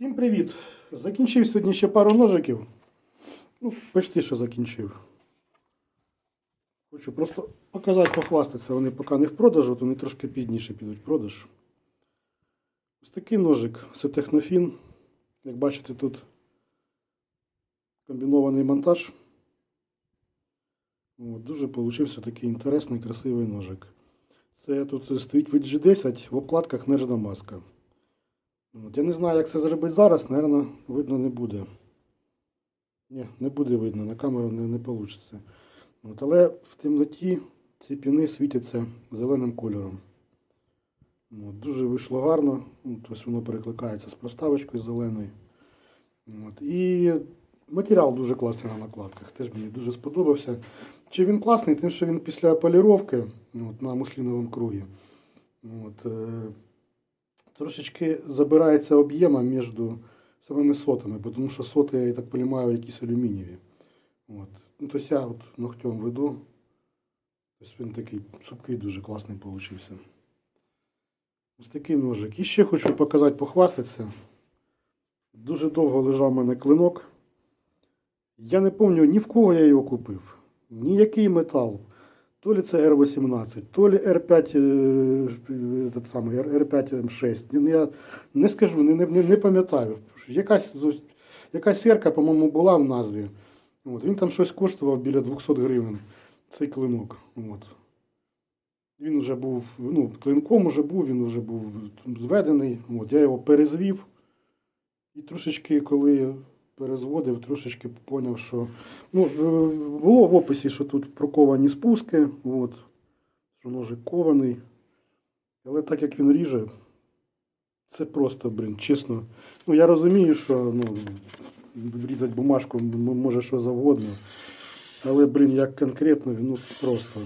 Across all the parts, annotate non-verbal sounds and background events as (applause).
Всім привіт! Закінчив сьогодні ще пару ножиків. Ну, почти що закінчив. Хочу просто показати, похвастатися. Вони поки не в продажу, вони трошки пізніше підуть в продаж. Ось такий ножик, це технофін. Як бачите, тут комбінований монтаж. От, дуже получився такий інтересний, красивий ножик. Це тут стоїть від G10 в обкладках нержна маска. От, я не знаю, як це зробити зараз, напевно, видно не буде. Ні, не буде видно, на камеру не, не вийде. От, але в темноті ці піни світяться зеленим кольором. От, дуже вийшло гарно. От, ось воно перекликається з проставочкою зеленою. От, і матеріал дуже класний на накладках. Теж мені дуже сподобався. Чи він класний, тим, що він після поліровки от, на мусліновому кругі. От, е, трошечки забирається об'єма між самими сотами, тому що соти, я так розумію, якісь алюмінієві. От. Ну, тобто я от ногтем веду. Тобто він такий цупкий, дуже класний получився. Ось такий ножик. І ще хочу показати, похвастатися. Дуже довго лежав у мене клинок. Я не пам'ятаю ні в кого я його купив, ні який метал. То ли це R18, то ли R5, е, этот самий, R5M6. Ну, Я не скажу, не, не, не пам'ятаю. Якась, якась серка, по-моєму, була в назві. От, він там щось коштував біля 200 гривень, цей клинок. От. Він вже був, ну, клинком вже був, він вже був зведений. От, я його перезвів. І трошечки, коли перезводив, трошечки поняв, що ну, було в описі, що тут проковані спуски, от, що ножик кований. Але так як він ріже, це просто, блін, чесно. Ну, я розумію, що ну, врізати бумажку може що завгодно. Але, блін, як конкретно, ну, просто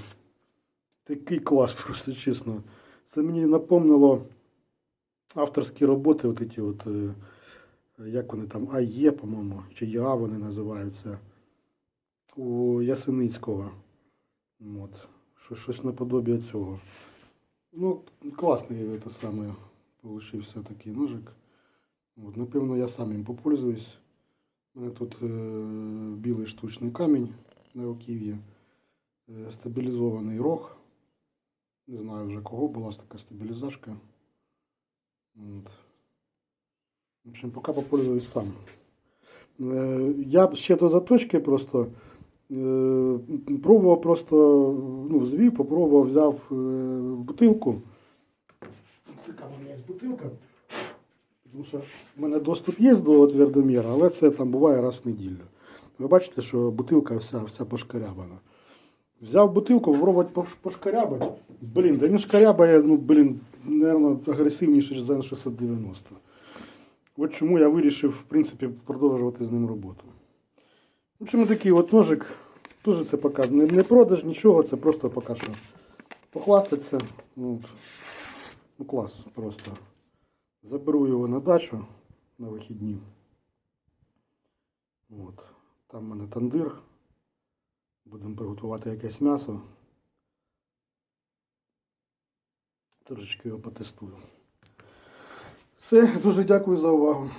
такий клас, (laughs) просто чесно. Це мені напомнило авторські роботи, от ці от. Як вони там, АЄ, по-моєму, чи ЯА вони називаються, у Ясеницького. От. Що, щось наподобі цього. Ну, класний це саме получився такий ножик. От, напевно, я сам їм попользуюсь. У мене тут е, білий штучний камінь на руків'ї, е, стабілізований рог. Не знаю вже кого була така стабілізашка. В общем, пока попользуюсь сам. Е, Я ще до заточки просто е, пробував просто, ну, звів, попробував, взяв е, бутилку. Ось така у мене є бутилка. Тому що в мене доступ є до твердоміра, але це там буває раз в неділю. Ви бачите, що бутилка вся, вся пошкарябана. Взяв бутилку, попробувати пошкарябати. Блін, да він шкарябає, ну, блін, мабуть, агресивніше за N690. От чому я вирішив, в принципі, продовжувати з ним роботу. В общем, такий от ножик. Дуже це поки не, не продаж, нічого, це просто поки що похвастатися. Ну, ну клас просто. Заберу його на дачу на вихідні. От. Там в мене тандир. Будемо приготувати якесь м'ясо. Трошечки його потестую. Все, дуже дякую за увагу.